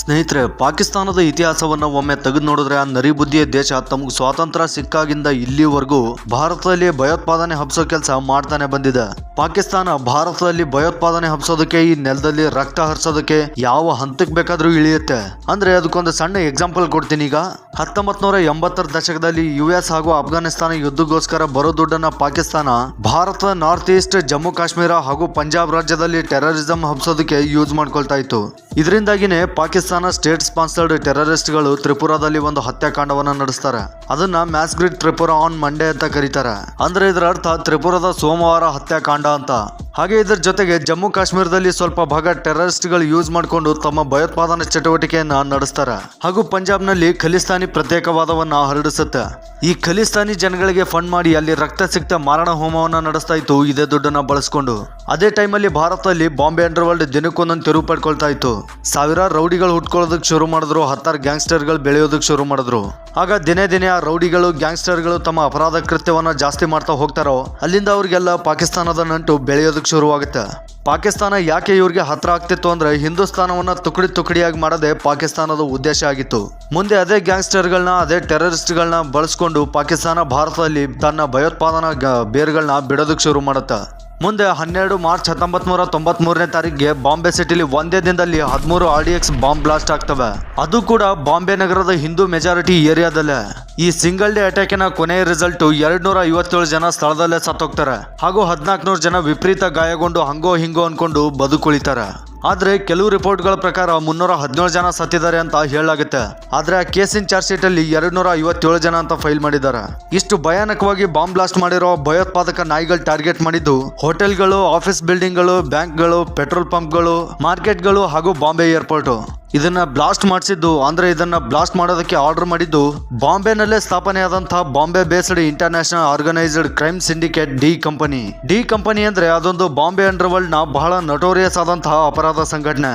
ಸ್ನೇಹಿತರೆ, ಪಾಕಿಸ್ತಾನದ ಇತಿಹಾಸವನ್ನ ಒಮ್ಮೆ ತೆಗೆದು ನೋಡಿದ್ರೆ ಆ ನರಿಬುದ್ಧಿಯ ದೇಶ ತಮಗೆ ಸ್ವಾತಂತ್ರ್ಯ ಸಿಕ್ಕಾಗಿಂದ ಇಲ್ಲಿವರೆಗೂ ಭಾರತದಲ್ಲಿ ಭಯೋತ್ಪಾದನೆ ಹಬ್ಸೋ ಕೆಲಸ ಮಾಡ್ತಾನೆ ಬಂದಿದೆ. ಪಾಕಿಸ್ತಾನ ಭಾರತದಲ್ಲಿ ಭಯೋತ್ಪಾದನೆ ಹಬ್ಸೋದಕ್ಕೆ, ಈ ನೆಲದಲ್ಲಿ ರಕ್ತ ಹರಿಸೋದಕ್ಕೆ ಯಾವ ಹಂತಕ್ಕೆ ಬೇಕಾದ್ರೂ ಇಳಿಯುತ್ತೆ. ಅಂದ್ರೆ ಅದಕ್ಕೊಂದು ಸಣ್ಣ ಎಕ್ಸಾಂಪಲ್ ಕೊಡ್ತೀನಿ ಈಗ. ಹತ್ತೊಂಬತ್ ನೂರ ಎಂಬತ್ತರ ದಶಕದಲ್ಲಿ ಯು ಎಸ್ ಹಾಗೂ ಅಫ್ಘಾನಿಸ್ತಾನ ಯುದ್ಧಗೋಸ್ಕರ ಬರೋ ದುಡ್ಡನ್ನು ಪಾಕಿಸ್ತಾನ ಭಾರತದ ನಾರ್ತ್ ಈಸ್ಟ್, ಜಮ್ಮು ಕಾಶ್ಮೀರ ಹಾಗೂ ಪಂಜಾಬ್ ರಾಜ್ಯದಲ್ಲಿ ಟೆರರಿಸಂ ಹಬ್ಸೋದಕ್ಕೆ ಯೂಸ್ ಮಾಡ್ಕೊಳ್ತಾ ಇತ್ತು. ಇದರಿಂದಾಗಿನೇ ಪಾಕಿಸ್ತಾನ ಸ್ಟೇಟ್ ಸ್ಪಾನ್ಸರ್ಡ್ ಟೆರರಿಸ್ಟ್ಗಳು ತ್ರಿಪುರಾದಲ್ಲಿ ಒಂದು ಹತ್ಯಾಕಾಂಡವನ್ನ ನಡೆಸ್ತಾರೆ. ಅದನ್ನ ಮ್ಯಾಸ್ಗ್ರಿಡ್ ತ್ರಿಪುರಾ ಆನ್ ಮಂಡೇ ಅಂತ ಕರೀತಾರೆ. ಅಂದ್ರೆ ಇದರ ಅರ್ಥ ತ್ರಿಪುರದ ಸೋಮವಾರ ಹತ್ಯಾಕಾಂಡ ಅಂತ. ಹಾಗೆ ಇದರ ಜೊತೆಗೆ ಜಮ್ಮು ಕಾಶ್ಮೀರದಲ್ಲಿ ಸ್ವಲ್ಪ ಭಾಗ ಟೆರರಿಸ್ಟ್ಗಳು ಯೂಸ್ ಮಾಡಿಕೊಂಡು ತಮ್ಮ ಭಯೋತ್ಪಾದನಾ ಚಟುವಟಿಕೆಯನ್ನ ನಡೆಸ್ತಾರೆ. ಹಾಗೂ ಪಂಜಾಬ್ನಲ್ಲಿ ಖಲಿಸ್ತಾನಿ ಪ್ರತ್ಯೇಕವಾದವನ್ನು ಹರಡಿಸುತ್ತೆ. ಈ ಖಲಿಸ್ತಾನಿ ಜನಗಳಿಗೆ ಫಂಡ್ ಮಾಡಿ ಅಲ್ಲಿ ರಕ್ತ ಸಿಕ್ತ ಮಾರಣ ಹೋಮವನ್ನ ನಡೆಸ್ತಾ ಇತ್ತು. ಇದೇ ದುಡ್ಡನ್ನು ಬಳಸ್ಕೊಂಡು. ಅದೇ ಟೈಮಲ್ಲಿ ಭಾರತದಲ್ಲಿ ಬಾಂಬೆ ಅಂಡರ್ವರ್ಲ್ಡ್ ದಿನಕ್ಕೊಂದೊಂದು ತೆರವು ಪಡ್ಕೊಳ್ತಾ ಇತ್ತು. ಸಾವಿರಾರು ರೌಡಿಗಳು ಹುಟ್ಕೊಳ್ಳೋದಕ್ಕೆ ಶುರು ಮಾಡಿದ್ರು. ಹತ್ತಾರು ಗ್ಯಾಂಗ್ಸ್ಟರ್ಗಳು ಬೆಳೆಯೋದಕ್ಕೆ ಶುರು ಮಾಡಿದ್ರು. ಆಗ ದಿನೇ ದಿನೇ ಆ ರೌಡಿಗಳು, ಗ್ಯಾಂಗ್ಸ್ಟರ್ಗಳು ತಮ್ಮ ಅಪರಾಧ ಕೃತ್ಯವನ್ನು ಜಾಸ್ತಿ ಮಾಡ್ತಾ ಹೋಗ್ತಾರೋ, ಅಲ್ಲಿಂದ ಅವ್ರಿಗೆಲ್ಲ ಪಾಕಿಸ್ತಾನದ ನಂಟು ಬೆಳೆಯೋದಕ್ಕೆ ಶುರುವಾಗುತ್ತೆ. ಪಾಕಿಸ್ತಾನ ಯಾಕೆ ಇವ್ರಿಗೆ ಹತ್ರ ಆಗ್ತಿತ್ತು ಅಂದ್ರೆ ಹಿಂದೂಸ್ತಾನವನ್ನ ತುಕಡಿ ತುಕಡಿಯಾಗಿ ಮಾಡೋದೇ ಪಾಕಿಸ್ತಾನದ ಉದ್ದೇಶ ಆಗಿತ್ತು. ಮುಂದೆ ಅದೇ ಗ್ಯಾಂಗ್ಸ್ಟರ್ಗಳನ್ನ ಅದೇ ಟೆರರಿಸ್ಟ್ಗಳನ್ನ ಬಳಸ್ಕೊಂಡು ಪಾಕಿಸ್ತಾನ ಭಾರತದಲ್ಲಿ ತನ್ನ ಭಯೋತ್ಪಾದನಾ ಬೇರುಗಳನ್ನ ಬಿಡೋದಕ್ಕೆ ಶುರು ಮಾಡುತ್ತೆ. ಮುಂದೆ ಹನ್ನೆರಡು ಮಾರ್ಚ್ ಹತ್ತೊಂಬತ್ ನೂರ ತೊಂಬತ್ ಮೂರನೇ ತಾರೀಕಿಗೆ ಬಾಂಬೆ ಸಿಟಿಲಿ ಒಂದೇ ದಿನದಲ್ಲಿ ಹದಿಮೂರು ಆರ್ ಎಕ್ಸ್ ಬಾಂಬ್ ಬ್ಲಾಸ್ಟ್ ಆಗ್ತವೆ. ಅದು ಕೂಡ ಬಾಂಬೆ ನಗರದ ಹಿಂದೂ ಮೆಜಾರಿಟಿ ಏರಿಯಾದಲ್ಲೇ. ಈ ಸಿಂಗಲ್ ಡೇ ಅಟ್ಯಾಕಿನ ಕೊನೆಯ ರಿಸಲ್ಟ್ ಎರಡ್ ನೂರ ಐವತ್ತೇಳು ಜನ ಸ್ಥಳದಲ್ಲೇ ಸತ್ತೋಗ್ತಾರೆ. ಹಾಗೂ ಹದಿನಾಲ್ಕುನೂರು ಜನ ವಿಪರೀತ ಗಾಯಗೊಂಡು ಹಂಗೋ ಹಿಂಗೋ ಅನ್ಕೊಂಡು ಬದುಕುಳಿತಾರೆ. ಆದ್ರೆ ಕೆಲವು ರಿಪೋರ್ಟ್ಗಳ ಪ್ರಕಾರ ಮುನ್ನೂರ ಹದಿನೇಳು ಜನ ಸತ್ತಿದ್ದಾರೆ ಅಂತ ಹೇಳಲಾಗುತ್ತೆ. ಆದ್ರೆ ಆ ಕೇಸಿನ ಚಾರ್ಜ್ ಶೀಟ್ ಅಲ್ಲಿ ಎರಡ್ ನೂರ ಐವತ್ತೇಳು ಜನ ಅಂತ ಫೈಲ್ ಮಾಡಿದ್ದಾರೆ. ಇಷ್ಟು ಭಯಾನಕವಾಗಿ ಬಾಂಬ್ ಬ್ಲಾಸ್ಟ್ ಮಾಡಿರೋ ಭಯೋತ್ಪಾದಕ ನಾಯಿಗಳು ಟಾರ್ಗೆಟ್ ಮಾಡಿದ್ದು ಹೋಟೆಲ್ಗಳು, ಆಫೀಸ್ ಬಿಲ್ಡಿಂಗ್ಗಳು, ಬ್ಯಾಂಕ್ಗಳು, ಪೆಟ್ರೋಲ್ ಪಂಪ್ಗಳು, ಮಾರ್ಕೆಟ್ಗಳು ಹಾಗೂ ಬಾಂಬೆ ಏರ್ಪೋರ್ಟ್. ಇದನ್ನ ಬ್ಲಾಸ್ಟ್ ಮಾಡಿಸಿದ್ದು, ಅಂದ್ರೆ ಇದನ್ನ ಬ್ಲಾಸ್ಟ್ ಮಾಡೋದಕ್ಕೆ ಆರ್ಡರ್ ಮಾಡಿದ್ದು ಬಾಂಬೆನಲ್ಲೇ ಸ್ಥಾಪನೆಯಾದಂತಹ Bombay based international organised crime syndicate D company D company ಅಂದ್ರೆ ಅದೊಂದು ಬಾಂಬೆ ಅಂಡರ್ವರ್ಲ್ಡ್ನ ಬಹಳ ನಟೋರಿಯಸ್ ಆದಂತಹ ಅಪರಾಧ ಸಂಘಟನೆ.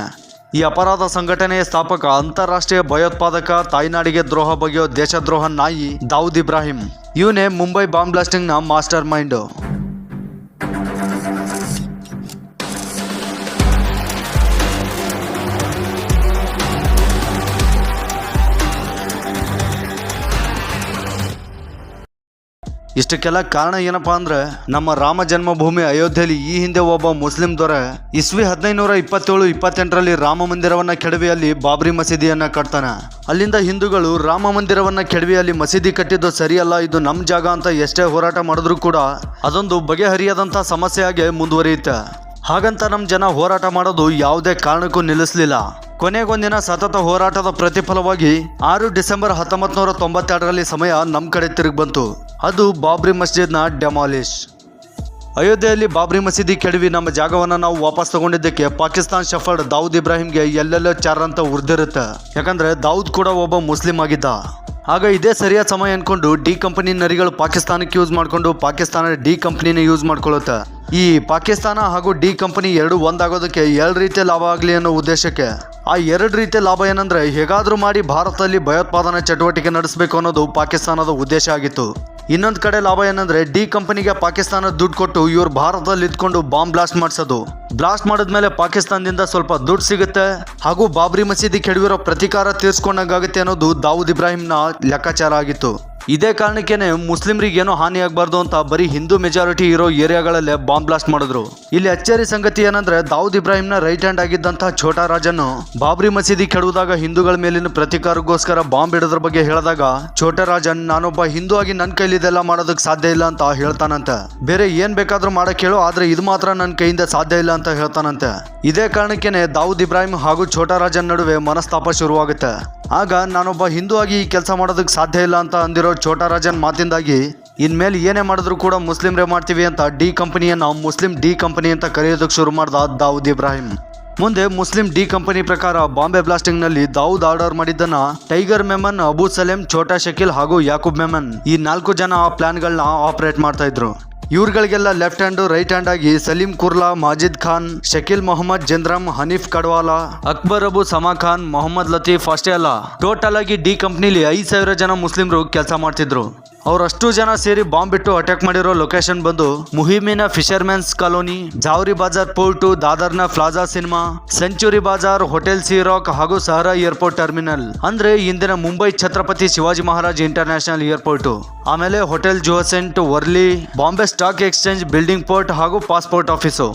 ಈ ಅಪರಾಧ ಸಂಘಟನೆಯ ಸ್ಥಾಪಕ, ಅಂತಾರಾಷ್ಟ್ರೀಯ ಭಯೋತ್ಪಾದಕ, ತಾಯ್ನಾಡಿಗೆ ದ್ರೋಹ ಬಗೆಯೋ ದೇಶದ್ರೋಹ ನಾಯಿ ದಾವೂದ್ ಇಬ್ರಾಹಿಂ. ಇವನೇ ಮುಂಬೈ ಬಾಂಬ್ ಬ್ಲಾಸ್ಟಿಂಗ್ನ ಮಾಸ್ಟರ್ ಮೈಂಡ್ ಇಷ್ಟಕ್ಕೆಲ್ಲ ಕಾರಣ ಏನಪ್ಪಾ ಅಂದ್ರೆ ನಮ್ಮ ರಾಮ ಜನ್ಮಭೂಮಿ ಅಯೋಧ್ಯೆಯಲ್ಲಿ ಈ ಹಿಂದೆ ಒಬ್ಬ ಮುಸ್ಲಿಂ ದೊರೆ ಇಸ್ವಿ ಹದಿನೈನೂರ ಇಪ್ಪತ್ತೇಳು, ಇಪ್ಪತ್ತೆಂಟರಲ್ಲಿ ರಾಮ ಮಂದಿರವನ್ನ ಕೆಡವಿ ಅಲ್ಲಿ ಬಾಬ್ರಿ ಮಸೀದಿಯನ್ನ ಕಟ್ತಾನೆ. ಅಲ್ಲಿಂದ ಹಿಂದೂಗಳು ರಾಮ ಮಂದಿರವನ್ನ ಕೆಡವಿ ಅಲ್ಲಿ ಮಸೀದಿ ಕಟ್ಟಿದ್ದು ಸರಿಯಲ್ಲ, ಇದು ನಮ್ಮ ಜಾಗ ಅಂತ ಎಷ್ಟೇ ಹೋರಾಟ ಮಾಡಿದ್ರು ಕೂಡ ಅದೊಂದು ಬಗೆಹರಿಯದಂತ ಸಮಸ್ಯೆಯಾಗಿ ಮುಂದುವರಿಯುತ್ತೆ. ಹಾಗಂತ ನಮ್ಮ ಜನ ಹೋರಾಟ ಮಾಡೋದು ಯಾವುದೇ ಕಾರಣಕ್ಕೂ ನಿಲ್ಲಿಸಲಿಲ್ಲ. ಕೊನೆಗೊಂದಿನ ಸತತ ಹೋರಾಟದ ಪ್ರತಿಫಲವಾಗಿ ಆರು ಡಿಸೆಂಬರ್ ಹತ್ತೊಂಬತ್ತು ನೂರ ತೊಂಬತ್ತೆರಡರಲ್ಲಿ ಸಮಯ ನಮ್ಮ ಕಡೆ ತಿರುಗಿ ಬಂತು. ಅದು ಬಾಬ್ರಿ ಮಸ್ಜಿದ್ನ ಡೆಮಾಲಿಶ್ ಅಯೋಧ್ಯೆಯಲ್ಲಿ ಬಾಬ್ರಿ ಮಸೀದಿ ಕೆಡವಿ ನಮ್ಮ ಜಾಗವನ್ನು ನಾವು ವಾಪಸ್ ತಗೊಂಡಿದ್ದಕ್ಕೆ ಪಾಕಿಸ್ತಾನ್ ಶಫರ್ಡ್ ದಾವೂದ್ ಇಬ್ರಾಹಿಂಗೆ ಎಲ್ಲೆಲ್ಲೋ ಅಂತ ಉರ್ದಿರುತ್ತೆ. ಯಾಕಂದ್ರೆ ದಾವೂದ್ ಕೂಡ ಒಬ್ಬ ಮುಸ್ಲಿಂ ಆಗಿದ್ದ. ಆಗ ಇದೇ ಸರಿಯಾದ ಸಮಯ ಅನ್ಕೊಂಡು ಡಿ ಕಂಪನಿ ನರಿಗಳು ಪಾಕಿಸ್ತಾನಕ್ಕೆ ಯೂಸ್ ಮಾಡಿಕೊಂಡು ಪಾಕಿಸ್ತಾನ ಡಿ ಕಂಪನಿನ ಯೂಸ್ ಮಾಡ್ಕೊಳ್ಳುತ್ತೆ. ಈ ಪಾಕಿಸ್ತಾನ ಹಾಗೂ ಡಿ ಕಂಪನಿ ಎರಡು ಒಂದಾಗೋದಕ್ಕೆ ಎರಡು ರೀತಿಯ ಲಾಭ ಆಗಲಿ ಅನ್ನೋ ಉದ್ದೇಶಕ್ಕೆ. ಆ ಎರಡು ರೀತಿಯ ಲಾಭ ಏನಂದ್ರೆ ಹೇಗಾದ್ರೂ ಮಾಡಿ ಭಾರತದಲ್ಲಿ ಭಯೋತ್ಪಾದನಾ ಚಟುವಟಿಕೆ ನಡೆಸಬೇಕು ಅನ್ನೋದು ಪಾಕಿಸ್ತಾನದ ಉದ್ದೇಶ ಆಗಿತ್ತು. ಇನ್ನೊಂದು ಕಡೆ ಲಾಭ ಏನಂದ್ರೆ ಡಿ ಕಂಪನಿಗೆ ಪಾಕಿಸ್ತಾನ ದುಡ್ಡು ಕೊಟ್ಟು ಇವರು ಭಾರತದಲ್ಲಿ ಇದ್ಕೊಂಡು ಬಾಂಬ್ ಬ್ಲಾಸ್ಟ್ ಮಾಡಿಸೋದು. ಬ್ಲಾಸ್ಟ್ ಮಾಡಿದ್ಮೇಲೆ ಪಾಕಿಸ್ತಾನದಿಂದ ಸ್ವಲ್ಪ ದುಡ್ಡು ಸಿಗುತ್ತೆ. ಹಾಗೂ ಬಾಬ್ರಿ ಮಸೀದಿ ಕೆಡವಿರೋ ಪ್ರತೀಕಾರ ತೀರ್ಸ್ಕೊಂಡಂಗಾಗುತ್ತೆ ಅನ್ನೋದು ದಾವೂದ್ ಇಬ್ರಾಹಿಂನ ಲೆಕ್ಕಾಚಾರ ಆಗಿತ್ತು. ಇದೇ ಕಾರಣಕ್ಕೇನೆ ಮುಸ್ಲಿಮ್ರಿಗೆ ಏನೋ ಹಾನಿ ಆಗಬಾರ್ದು ಅಂತ ಬರೀ ಹಿಂದೂ ಮೆಜಾರಿಟಿ ಇರೋ ಏರಿಯಾಗಳಲ್ಲೇ ಬಾಂಬ್ ಬ್ಲಾಸ್ಟ್ ಮಾಡಿದ್ರು. ಇಲ್ಲಿ ಅಚ್ಚರಿ ಸಂಗತಿ ಏನಂದ್ರೆ ದಾವೂದ್ ಇಬ್ರಾಹಿಂನ ರೈಟ್ ಹ್ಯಾಂಡ್ ಆಗಿದ್ದಂತಹ ಛೋಟಾ ರಾಜನ್ನು ಬಾಬ್ರಿ ಮಸೀದಿ ಕೆಡುವುದಾಗ ಹಿಂದೂಗಳ ಮೇಲಿನ ಪ್ರತಿಕಾರಕ್ಕೋಸ್ಕರ ಬಾಂಬ್ ಇಡೋದ್ರ ಬಗ್ಗೆ ಹೇಳಿದಾಗ, ಛೋಟಾ ರಾಜನ್, ನಾನೊಬ್ಬ ಹಿಂದೂ ಆಗಿ ನನ್ನ ಕೈಲಿ ಇದೆಲ್ಲ ಮಾಡೋದಕ್ಕೆ ಸಾಧ್ಯ ಇಲ್ಲ ಅಂತ ಹೇಳ್ತಾನಂತೆ. ಬೇರೆ ಏನ್ ಬೇಕಾದ್ರೂ ಮಾಡಕ್ ಹೇಳು ಆದ್ರೆ ಇದು ಮಾತ್ರ ನನ್ನ ಕೈಯಿಂದ ಸಾಧ್ಯ ಇಲ್ಲ ಅಂತ ಹೇಳ್ತಾನಂತೆ. ಇದೇ ಕಾರಣಕ್ಕೇನೆ ದಾವೂದ್ ಇಬ್ರಾಹಿಂ ಹಾಗೂ ಛೋಟಾ ರಾಜನ್ ನಡುವೆ ಮನಸ್ತಾಪ ಶುರುವಾಗುತ್ತೆ. ಆಗ, ನಾನೊಬ್ಬ ಹಿಂದೂ ಆಗಿ ಈ ಕೆಲಸ ಮಾಡೋದಕ್ಕೆ ಸಾಧ್ಯ ಇಲ್ಲ ಅಂತ ಅಂದಿರೋ ಛೋಟಾ ರಾಜನ್ ಮಾತಿಂದಾಗಿ, ಇನ್ಮೇಲೆ ಏನೇ ಮಾಡಿದ್ರು ಕೂಡ ಮುಸ್ಲಿಮ್ರೇ ಮಾಡ್ತೀವಿ ಅಂತ ಡಿ ಕಂಪನಿಯನ್ನು ಮುಸ್ಲಿಂ ಡಿ ಕಂಪನಿ ಅಂತ ಕರೆಯೋದಕ್ಕೆ ಶುರು ಮಾಡ್ದ ದಾವೂದ್ ಇಬ್ರಾಹಿಂ. ಮುಂದೆ ಮುಸ್ಲಿಂ ಡಿ ಕಂಪನಿ ಪ್ರಕಾರ ಬಾಂಬೆ ಬ್ಲಾಸ್ಟಿಂಗ್ನಲ್ಲಿ ದಾವೂದ್ ಆರ್ಡರ್ ಮಾಡಿದ್ದನ್ನ ಟೈಗರ್ ಮೆಮನ್, ಅಬು ಸಲೇಂ ಛೋಟಾ ಶಕೀಲ್ ಹಾಗೂ ಯಾಕೂಬ್ ಮೆಮನ್ ಈ ನಾಲ್ಕು ಜನ ಆ ಪ್ಲಾನ್ಗಳನ್ನ ಆಪರೇಟ್ ಮಾಡ್ತಾ ಇದ್ರು. ಇವ್ರುಗಳಿಗೆಲ್ಲ ಲೆಫ್ಟ್ ಹ್ಯಾಂಡ್ ರೈಟ್ ಹ್ಯಾಂಡ್ ಆಗಿ ಸಲೀಂ ಕುರ್ಲಾ, ಮಾಜಿದ್ ಖಾನ್, ಶಕೀಲ್ ಮೊಹಮ್ಮದ್, ಜಂದ್ರಮ್, ಹನೀಫ್ ಕಡ್ವಾಲ, ಅಕ್ಬರ್ ಅಬು ಸಮಾ ಖಾನ್, ಮೊಹಮ್ಮದ್ ಲತೀಫ್ ಅಷ್ಟೇ ಅಲ್ಲ. ಟೋಟಲ್ ಆಗಿ ಡಿ ಕಂಪ್ನಿಲಿ ಐದು ಸಾವಿರ ಜನ ಮುಸ್ಲಿಮರು ಕೆಲಸ ಮಾಡ್ತಿದ್ರು. ಅವರಷ್ಟು ಜನ ಸೇರಿ ಬಾಂಬ್ ಬಿಟ್ಟು ಅಟ್ಯಾಕ್ ಮಾಡಿರೋ ಲೊಕೇಶನ್ ಬಂದು ಮುಹಿಮಿನ fishermen's colony, Zaveri Bazaar port, ದಾದರ್ನ plaza cinema, century Bazaar, hotel Sea Rock ಹಾಗೂ ಸಹರಾ ಏರ್ಪೋರ್ಟ್ ಟರ್ಮಿನಲ್. ಅಂದ್ರೆ ಇಂದಿನ ಮುಂಬೈ ಛತ್ರಪತಿ ಶಿವಾಜಿ ಮಹಾರಾಜ್ ಇಂಟರ್ನ್ಯಾಷನಲ್ ಏರ್ಪೋರ್ಟ್. ಆಮೇಲೆ hotel ಜೋಸೆಂಟ್ Worli, Bombay stock exchange, building port ಹಾಗೂ ಪಾಸ್ಪೋರ್ಟ್ ಆಫೀಸು.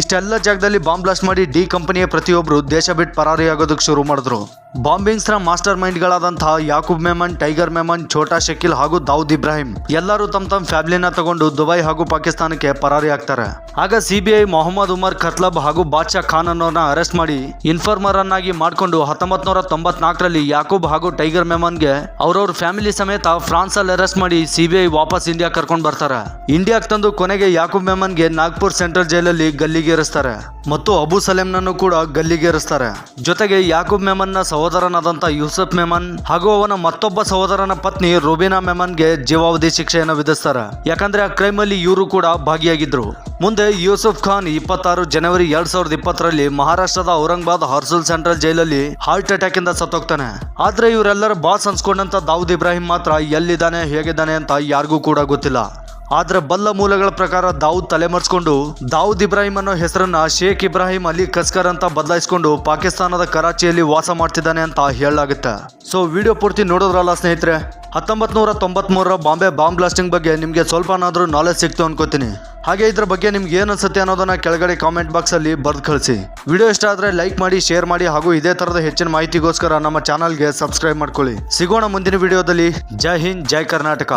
ಇಷ್ಟೆಲ್ಲ ಜಾಗದಲ್ಲಿ ಬಾಂಬ್ ಬ್ಲಾಸ್ಟ್ ಮಾಡಿ ಡಿ ಕಂಪನಿಯ ಪ್ರತಿಯೊಬ್ಬರು ದೇಶ ಬಿಟ್ಟು ಪರಾರಿಯಾಗೋದಕ್ಕೆ ಶುರು ಮಾಡಿದ್ರು. ಬಾಂಬಿಂಗ್ಸ್ನ ಮಾಸ್ಟರ್ ಮೈಂಡ್ಗಳಾದಂತಹ ಯಾಕೂಬ್ ಮೆಮನ್, ಟೈಗರ್ ಮೆಮನ್, ಛೋಟಾ ಶಕೀಲ್ ಹಾಗೂ ದೌದ್ ಇಬ್ರಾಹಿಂ ಎಲ್ಲರೂ ತಮ್ಮ ತಮ್ಮ ಫ್ಯಾಮಿಲಿನ ತಗೊಂಡು ದುಬೈ ಹಾಗೂ ಪಾಕಿಸ್ತಾನಕ್ಕೆ ಪರಾರಿ ಆಗ್ತಾರೆ. ಆಗ ಸಿಬಿಐ ಮೊಹಮ್ಮದ್ ಉಮರ್ ಖತ್ಲಬ್ ಹಾಗೂ ಬಾದ್ಶಾ ಖಾನ್ ಅನ್ನೋರ್ನ ಅರೆಸ್ಟ್ ಮಾಡಿ ಇನ್ಫಾರ್ಮರ್ ಅನ್ನಾಗಿ ಮಾಡಿಕೊಂಡು ಹತ್ತೊಂಬತ್ ನೂರ ತೊಂಬತ್ನಾಲ್ಕರಲ್ಲಿ ಯಾಕೂಬ್ ಹಾಗೂ ಟೈಗರ್ ಮೆಮನ್ಗೆ ಅವ್ರವ್ರ ಫ್ಯಾಮಿಲಿ ಸಮೇತ ಫ್ರಾನ್ಸ್ ಅಲ್ಲಿ ಅರೆಸ್ಟ್ ಮಾಡಿ ಸಿಬಿಐ ವಾಪಸ್ ಇಂಡಿಯಾ ಕರ್ಕೊಂಡು ಬರ್ತಾರೆ. ಇಂಡಿಯಾಕ್ ತಂದು ಕೊನೆಗೆ ಯಾಕೂಬ್ ಮೆಮನ್ಗೆ ನಾಗ್ಪುರ್ ಸೆಂಟ್ರಲ್ ಜೈಲಲ್ಲಿ ಗಲ್ಲಿಗೇರಿಸ್ತಾರೆ. ಮತ್ತು ಅಬು ಸಲೇಮ್ನನ್ನು ಕೂಡ ಗಲ್ಲಿಗೇರಿಸ್ತಾರೆ. ಜೊತೆಗೆ ಯಾಕೂಬ್ ಮೆಮನ್ನ ಸಹೋದರನಾದಂತ ಯೂಸುಫ್ ಮೆಮನ್ ಹಾಗೂ ಅವನ ಮತ್ತೊಬ್ಬ ಸಹೋದರನ ಪತ್ನಿ ರುಬಿನಾ ಮೆಮನ್ಗೆ ಜೀವಾವಧಿ ಶಿಕ್ಷೆಯನ್ನು ವಿಧಿಸ್ತಾರೆ. ಯಾಕಂದ್ರೆ ಆ ಕ್ರೈಮ್ ಅಲ್ಲಿ ಇವರು ಕೂಡ ಭಾಗಿಯಾಗಿದ್ರು. ಮುಂದೆ ಯೂಸುಫ್ ಖಾನ್ ಇಪ್ಪತ್ತಾರು ಜನವರಿ ಎರಡ್ ಸಾವಿರದ ಇಪ್ಪತ್ತರಲ್ಲಿ ಮಹಾರಾಷ್ಟ್ರದ ಔರಂಗಾಬಾದ್ ಹಾರ್ಸುಲ್ ಸೆಂಟ್ರಲ್ ಜೈಲಲ್ಲಿ ಹಾರ್ಟ್ ಅಟ್ಯಾಕ್ ಇಂದ ಸತ್ತೋಗ್ತಾನೆ. ಆದ್ರೆ ಇವರೆಲ್ಲರ ಬಾಸ್ ಅನ್ಸ್ಕೊಂಡಂತ ದಾವೂದ್ ಇಬ್ರಾಹಿಂ ಮಾತ್ರ ಎಲ್ಲಿದ್ದಾನೆ, ಹೇಗಿದ್ದಾನೆ ಅಂತ ಯಾರಿಗೂ ಕೂಡ ಗೊತ್ತಿಲ್ಲ. ಆದ್ರೆ ಬಲ್ಲ ಮೂಲಗಳ ಪ್ರಕಾರ ದಾವೂದ್ ತಲೆಮರೆಸ್ಕೊಂಡು, ದಾವೂದ್ ಇಬ್ರಾಹಿಂ ಅನ್ನೋ ಹೆಸರನ್ನ ಶೇಖ್ ಇಬ್ರಾಹಿಂ ಅಲಿ ಕಸ್ಕರ್ ಅಂತ ಬದಲಾಯಿಸಿಕೊಂಡು ಪಾಕಿಸ್ತಾನದ ಕರಾಚಿಯಲ್ಲಿ ವಾಸ ಮಾಡ್ತಿದ್ದಾನೆ ಅಂತ ಹೇಳಲಾಗುತ್ತೆ. ಸೊ ವಿಡಿಯೋ ಪೂರ್ತಿ ನೋಡೋದ್ರಲ್ಲ ಸ್ನೇಹಿತರೆ ಹತ್ತೊಂಬತ್ತು ನೂರ ತೊಂಬತ್ಮೂರರ ಬಾಂಬೆ ಬಾಂಬ್ ಬ್ಲಾಸ್ಟಿಂಗ್ ಬಗ್ಗೆ ನಿಮಗೆ ಸ್ವಲ್ಪನಾದರೂ ನಾಲೆಜ್ ಸಿಕ್ತು ಅನ್ಕೋತೀನಿ. ಹಾಗೆ ಇದ್ರ ಬಗ್ಗೆ ನಿಮ್ಗೆ ಏನು ಅನ್ಸುತ್ತೆ ಅನ್ನೋದನ್ನ ಕೆಳಗಡೆ ಕಾಮೆಂಟ್ ಬಾಕ್ಸ್ ಅಲ್ಲಿ ಬರ್ದು ಕಳಿಸಿ. ವಿಡಿಯೋ ಇಷ್ಟ ಆದ್ರೆ ಲೈಕ್ ಮಾಡಿ ಶೇರ್ ಮಾಡಿ ಹಾಗೂ ಇದೇ ತರದ ಹೆಚ್ಚಿನ ಮಾಹಿತಿಗೋಸ್ಕರ ನಮ್ಮ ಚಾನಲ್ಗೆ ಸಬ್ಸ್ಕ್ರೈಬ್ ಮಾಡ್ಕೊಳ್ಳಿ. ಸಿಗೋಣ ಮುಂದಿನ ವಿಡಿಯೋದಲ್ಲಿ ಜೈ ಹಿಂದ್, ಜೈ ಕರ್ನಾಟಕ.